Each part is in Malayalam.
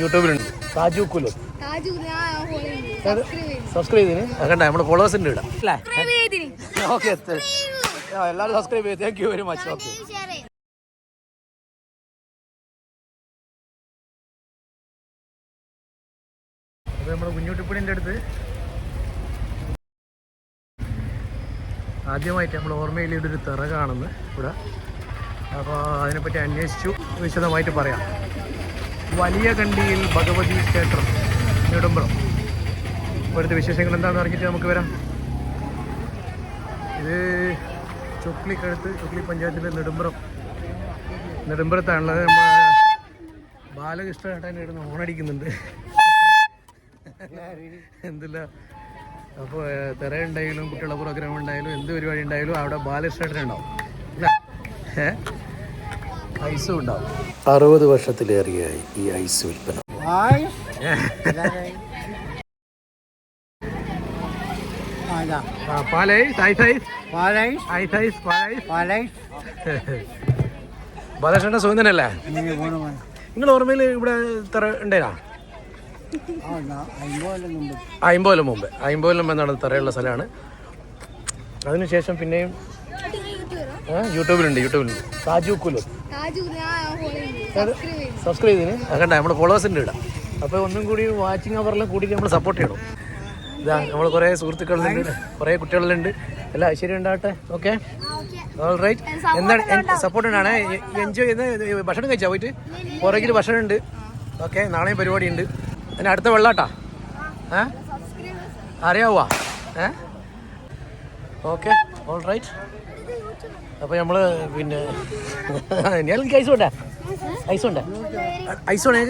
യൂട്യൂബിലുണ്ട്. താജു കുലു. താജ് ഞാൻ സബ്സ്ക്രൈബ് ചെയ്തിന്? കണ്ട നമ്മുടെ ഫോളോവേഴ്സിന്റെ ഇടാം അല്ലേ ഓക്കെ എല്ലാവരും സബ്സ്ക്രൈബ് ചെയ്ത് thank you very much okay അപ്പോൾ നമ്മുടെ കുഞ്ഞുട്ടിപ്പണിന്റെ അടുത്ത് ആദ്യമായിട്ട് നമ്മൾ ഓർമ്മയിൽ ഇവിടെ ഒരു തിറ കാണുന്നു ഇവിടെ. അപ്പോൾ അതിനെപ്പറ്റി അന്വേഷിച്ചു വിശദമായിട്ട് പറയാം. വലിയ കണ്ടിയിൽ ഭഗവതി ക്ഷേത്രം നെടുമ്പുറം ഇവിടുത്തെ വിശേഷങ്ങൾ എന്താണെന്ന് അറിഞ്ഞിട്ട് നമുക്ക് വരാം. ഇത് ചുക്ലിക്കടുത്ത് ചുക്ലി പഞ്ചായത്തിലെ നെടുമ്പുറം നെടുമ്പുറത്താണുള്ളത് നമ്മൾ ബാലകൃഷ്ണ ഏട്ടൻ ഇടുന്ന് ഓണടിക്കുന്നുണ്ട് എന്തില്ല? അപ്പോൾ തെറ ഉണ്ടായാലും കുട്ടികളുടെ പ്രോഗ്രാം ഉണ്ടായാലും എന്ത് പരിപാടി ഉണ്ടായാലും അവിടെ ബാലകൃഷ്ണൻ ഉണ്ടാവും. ഐസും ഉണ്ടാവും. അറുപത് വർഷത്തിലേറെയായി ഈ ഐസ് വിൽപ്പന. ബാലകൃഷ്ണന്റെ സുഖം തന്നെയല്ലേ? നിങ്ങൾ ഓർമ്മയിൽ ഇവിടെ തെറ ഉണ്ടായിരുന്നാ അമ്പത് മുമ്പ്. മുമ്പേ അമ്പതിലും മുമ്പ് നടന്ന തറയുള്ള സ്ഥലമാണ്. അതിനുശേഷം പിന്നെയും യൂട്യൂബിലുണ്ട് യൂട്യൂബിലുണ്ട്. താജു കുലു. സബ്സ്ക്രൈബ് ചെയ്തിന്. കണ്ട നമ്മുടെ ഫോളോവേഴ്സിന്റെ ഇടാം അപ്പോൾ ഒന്നും കൂടി വാച്ചിങ് അവറെല്ലാം കൂടിയിട്ട് നമ്മൾ സപ്പോർട്ട് ചെയ്യണം. ഇതാ നമ്മൾ കുറേ സുഹൃത്തുക്കളുണ്ട് കുറേ കുട്ടികളുണ്ട്. എല്ലാം ഐശ്വര്യം ഉണ്ടാവട്ടെ ഓക്കെ ഓൾ റൈറ്റ് എന്താണ് സപ്പോർട്ട് ഉണ്ടാണ് എൻജോയ് ചെയ്ത് ഭക്ഷണം കഴിച്ചാൽ പോയിട്ട്? പുറകിൽ ഭക്ഷണം ഉണ്ട് ഓക്കെ നാളെയും പരിപാടി ഉണ്ട് അടുത്ത വെള്ളാട്ടാ? ഏ? അറിയാവുക ഏ? ഓക്കെ ഓൾ റൈറ്റ് അപ്പോൾ നമ്മൾ പിന്നെ ഞാൻ ഐസ് വേണ്ട? ഐസ് വേണ്ട? ഐസ് വേണേ?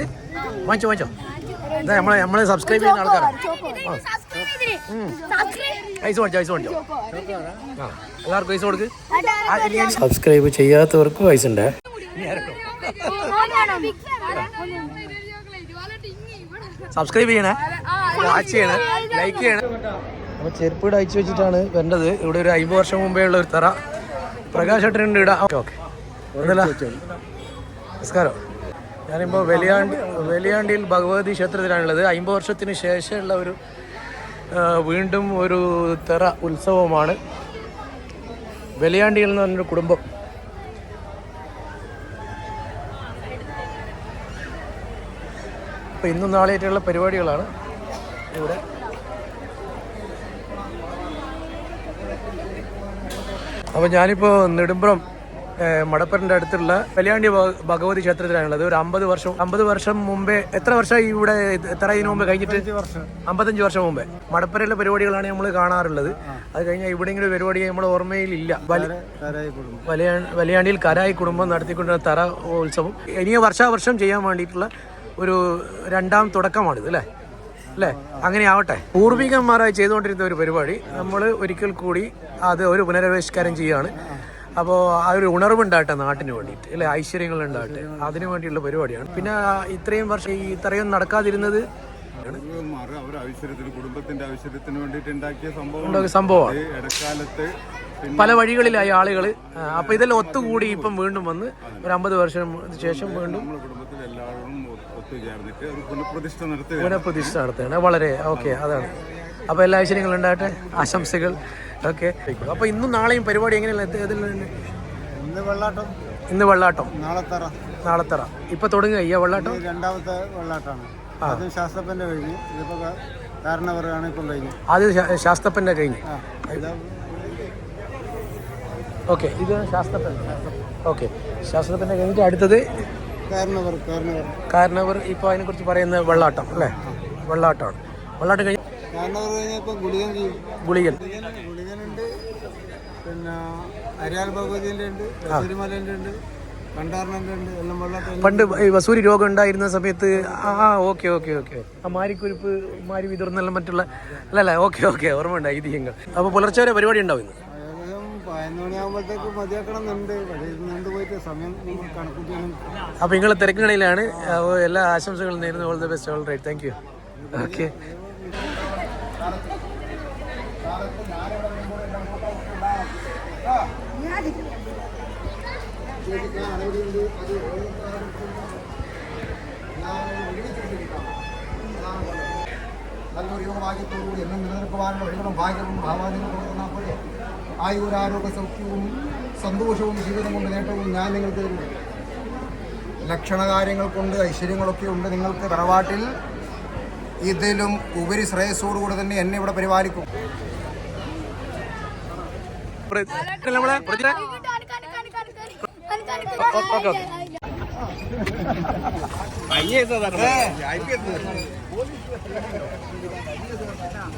വാങ്ങിച്ചോ വാങ്ങിച്ചോ. ഇതാ നമ്മളെ നമ്മളെ സബ്സ്ക്രൈബ് ചെയ്യുന്ന ആൾക്കാരാണ് ഐസ് വാങ്ങിച്ചോ ഐസ് വാങ്ങിച്ചോ? ആ എല്ലാവർക്കും ഐസ് കൊടുക്ക്. സബ്സ്ക്രൈബ് ചെയ്യാത്തവർക്കും ഐസ് ഉണ്ട്. സബ്സ്ക്രൈബ് ചെയ്യണേ. വാച്ച് ചെയ്യണേ. ലൈക്ക് ചെയ്യണേ. അപ്പോൾ ചെരുപ്പ് ഇവിടെ അയച്ചു വെച്ചിട്ടാണ് വരേണ്ടത് ഇവിടെ ഒരു അമ്പത് വർഷം മുമ്പേ ഉള്ള ഒരു തറ. പ്രകാശ് ഏട്ടനുണ്ട് ഇടാം ഓക്കെ. ഓക്കെ നമസ്കാരം. ഞാനിപ്പോൾ വെലിയാണ്ടി വലിയാണ്ടിയിൽ ഭഗവതി ക്ഷേത്രത്തിലാണുള്ളത്. അമ്പത് വർഷത്തിന് ശേഷമുള്ള ഒരു വീണ്ടും ഒരു തെറ ഉത്സവമാണ്. വലിയാണ്ടിയിൽ എന്ന് പറഞ്ഞൊരു കുടുംബം. അപ്പോൾ ഇന്നും നാളെയായിട്ടുള്ള പരിപാടികളാണ് ഇവിടെ. അപ്പോൾ ഞാനിപ്പോൾ നെടുമ്പ്രം മടപ്പറിന്റെ അടുത്തുള്ള കല്യാണ്ടി ഭഗവതി ക്ഷേത്രത്തിലാണുള്ളത്. ഒരു അമ്പത് വർഷം അമ്പത് വർഷം മുമ്പേ എത്ര വർഷമായി ഇവിടെ എത്ര ഇതിനു മുമ്പ് കഴിഞ്ഞിട്ട്? അമ്പത്തഞ്ച് വർഷം. മുമ്പേ. മടപ്പരയിലെ പരിപാടികളാണ് നമ്മൾ കാണാറുള്ളത്. അത് കഴിഞ്ഞാൽ ഇവിടെ ഇങ്ങനെ ഒരു പരിപാടി നമ്മുടെ ഓർമ്മയിലില്ല. വലി- വലയാണിയിൽ വലിയാണ്ടിയിൽ കരായി കുടുംബം നടത്തിക്കൊണ്ടിരുന്ന തറ ഉത്സവം. ഇനിയ വർഷാവർഷം ചെയ്യാൻ വേണ്ടിയിട്ടുള്ള ഒരു രണ്ടാം തുടക്കമാണിത് അല്ലേ? അല്ലേ? അങ്ങനെ ആവട്ടെ പൂർവികന്മാരായി ചെയ്തുകൊണ്ടിരുന്ന ഒരു പരിപാടി. നമ്മൾ ഒരിക്കൽ കൂടി അത് ഒരു പുനരവിഷ്കാരം ചെയ്യുകയാണ് അപ്പോൾ ആ ഒരു ഉണർവുണ്ടാകട്ടെ നാട്ടിന് വേണ്ടിയിട്ട് അല്ലെ? ഐശ്വര്യങ്ങൾ ഉണ്ടാകട്ടെ അതിനു വേണ്ടിയുള്ള പരിപാടിയാണ്. പിന്നെ ഇത്രയും വർഷം ഈ ഇത്രയും നടക്കാതിരുന്നത് കുടുംബത്തിന്റെ വേണ്ടിയിട്ട് ഉണ്ടാക്കിയ സംഭവം സംഭവമാണ്. ഇടക്കാലത്ത് പല വഴികളിലായി ആളുകൾ അപ്പൊ ഇതെല്ലാം ഒത്തുകൂടി ഇപ്പം വീണ്ടും വന്ന് ഒരു അമ്പത് വർഷം ശേഷം വീണ്ടും കുടുംബത്തിൽ എല്ലാവരും ഒരു പുനഃപ്രതിഷ്ഠ നടത്തുക പുനഃപ്രതിഷ്ഠ നടത്തുകയാണ്. വളരെ ഓക്കെ അതാണ്. അപ്പോൾ എല്ലാ ഐശ്വര്യങ്ങളും ഉണ്ടാകട്ടെ? ആശംസകൾ. ഓക്കെ. അപ്പോൾ ഇന്നും നാളെയും പരിപാടി എങ്ങനെയല്ല ഇന്ന് വെള്ളാട്ടം. ഇന്ന് വെള്ളാട്ടം. നാളെ തറ നാളെ തറ ഇപ്പൊ തുടങ്ങുക? ഈ വെള്ളാട്ടം? രണ്ടാമത്തെ വെള്ളാട്ടാണ്. ആദ്യം ശാസ്ത്രപ്പന്റെ കഴിഞ്ഞ്. ഇതിപ്പോൾ കാരണവരാണ് ഇപ്പം കഴിഞ്ഞു. കഴിഞ്ഞ്. ഓക്കെ. ഇത് ശാസ്ത്രപ്പൻ ഓക്കെ. ശാസ്ത്രപ്പന്റെ കഴിഞ്ഞിട്ട് അടുത്തത് കാരണവർ കാരണവർ. കാരണവർ ഇപ്പോൾ അതിനെക്കുറിച്ച് പറയുന്ന വെള്ളാട്ടം അല്ലേ? വെള്ളാട്ടമാണ്. വെള്ളാട്ടം കഴിഞ്ഞ് ഗുളികൻ ഗുളികനുണ്ട് പിന്നെ അരിയാൽ ഭഗവതിന്റെ ഉണ്ട് ഉണ്ട് പണ്ട് വസൂരി രോഗം ഉണ്ടായിരുന്ന സമയത്ത് ആ ഓക്കെ ഓക്കെ ഓക്കെ. ആ മാരിക്കുരുപ്പ് മാരി വിതർന്നെല്ലാം മറ്റുള്ള അല്ലല്ല അല്ല ഓക്കെ ഓക്കെ ഓർമ്മ ഉണ്ടായി ഇതിഹ്യങ്ങൾ. അപ്പോൾ പുലർച്ചെ വരെ പരിപാടി ഉണ്ടാവും അപ്പോൾ നിങ്ങൾ തിരക്കുകളിലാണ് അപ്പോൾ എല്ലാ ആശംസകളും നേരുന്നു. All the best all right thank you okay നല്ലൊരു യോഗഭാഗ്യത്തോടുകൂടി എന്നും നിലനിൽക്കുവാനുള്ള വഴികളും ഭാഗ്യവും ഭാവാദികളും കൊടുക്കുന്ന പോലെ ആയുരാരോഗ്യ സൗഖ്യവും സന്തോഷവും ജീവിതം കൊണ്ട് നേട്ടവും ഞാൻ നിങ്ങൾക്ക് തരുന്നു. ലക്ഷണകാര്യങ്ങൾ കൊണ്ട് ഐശ്വര്യങ്ങളൊക്കെ ഉണ്ട് നിങ്ങൾക്ക് തറവാട്ടിൽ. ഇതിലും ഉപരി ശ്രേയസ്സോടുകൂടെ തന്നെ എന്നെ ഇവിടെ പരിപാലിക്കും. നമ്മളെ പ്രതിര ഓക്കെ ഓക്കെ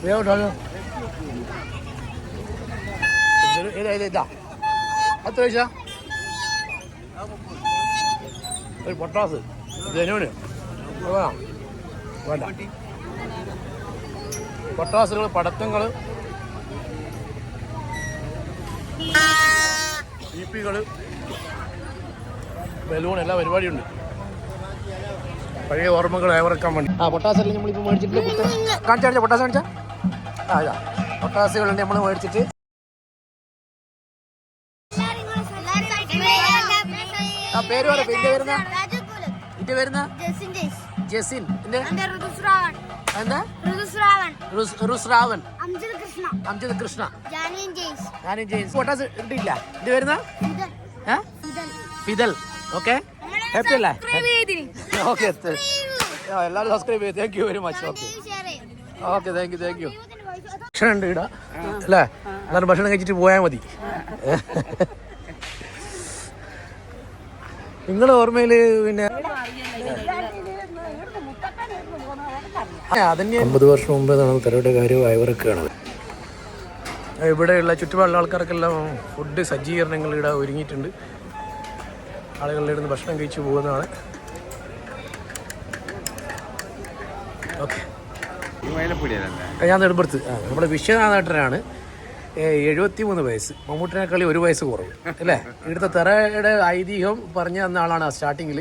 വേഗം ഇട്ടോ. ഇത് ഇത് ഇത്. എത്ര പൈസ? ഒരു പൊട്ടാസ്. ജനുവിന് വേണം വേണ്ട. പൊട്ടാസുകൾ പടത്തങ്ങൾ ഈപ്പികൾ ബലൂൺ എല്ലാ പരിപാടിയുണ്ട്. പഴയ ഓർമ്മകൾ ഏവർക്കാൻ വേണ്ടി. ആ പൊട്ടാസെല്ലാം നമ്മളിപ്പോൾ മേടിച്ചിട്ട് കാണിച്ചാ കാണിച്ചാ പൊട്ടാസ് കാണിച്ചാ. ആ ഇതാ. പൊട്ടാസുകളുണ്ട് നമ്മൾ മേടിച്ചിട്ട്. പേര് പറ പിന്നെ വരുന്ന? ഇത് വരുന്ന? ജസിൻ ഇതിന്റെ എന്താ? റുസ്- റുസ് റാവൻ അംജിത് കൃഷ്ണ. ഞാനും ജെയിംസ്. ഫോട്ടോസ് ഇട്ടില്ല. ഇത് വരുന്ന? ഫിദൽ. ഓക്കെ? ഹാപ്പി അല്ലേ? ഓക്കെ എല്ലാവരും സബ്സ്ക്രൈബ് ചെയ്തു thank you very much okay okay thank you thank you ഭക്ഷണം ഉണ്ട് ഇടാ അല്ലേ? എന്നാലും ഭക്ഷണം കഴിച്ചിട്ട് പോയാൽ മതി. നിങ്ങളുടെ ഓർമ്മയിൽ പിന്നെ അമ്പത് വർഷം മുമ്പ് നമ്മൾ തരയുടെ കാര്യം അയവിറക്കുകയാണ് ഇവിടെയുള്ള ചുറ്റുപാടുള്ള ആൾക്കാർക്കെല്ലാം ഫുഡ് സജ്ജീകരണങ്ങൾ ഇവിടെ ഒരുങ്ങിയിട്ടുണ്ട്. ആളുകളുടെ ഇരുന്ന് ഭക്ഷണം കഴിച്ചു പോകുന്നതാണ്. ഓക്കെ ഞാൻ നെടുമ്പുറത്ത്. നമ്മുടെ വിശ്വനാഥേട്ടനാണ് എഴുപത്തി മൂന്ന് വയസ്സ്. മമ്മൂട്ടിനേക്കാളി ഒരു വയസ്സ് കുറവ്. അല്ലേ? ഇവിടുത്തെ തെറയുടെ ഐതിഹ്യം പറഞ്ഞു തന്ന ആളാണ് സ്റ്റാർട്ടിങ്ങിൽ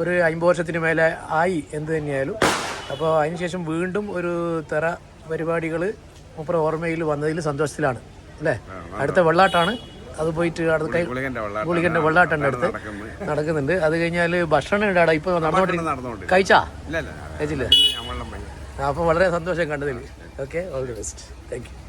ഒരു അമ്പത് വർഷത്തിന് മേലെ ആയി എന്ത് തന്നെയായാലും. അപ്പോൾ അതിനുശേഷം വീണ്ടും ഒരു തെറ പരിപാടികൾ മൂപ്പറ ഓർമ്മയിൽ വന്നതിൽ സന്തോഷത്തിലാണ്. അല്ലേ? അടുത്ത വെള്ളാട്ടാണ്. അത് പോയിട്ട് അടുത്ത ഗുളികന്റെ വെള്ളാട്ടന്റെ അടുത്ത് നടക്കുന്നുണ്ട്. അത് കഴിഞ്ഞാൽ ഭക്ഷണം ഇടാടാ. ഇപ്പോൾ നടന്നുകൊണ്ടിരിക്കും കഴിച്ചാ? കഴിച്ചില്ല. അപ്പോൾ വളരെ സന്തോഷം കണ്ടതിൽ okay all the best thank you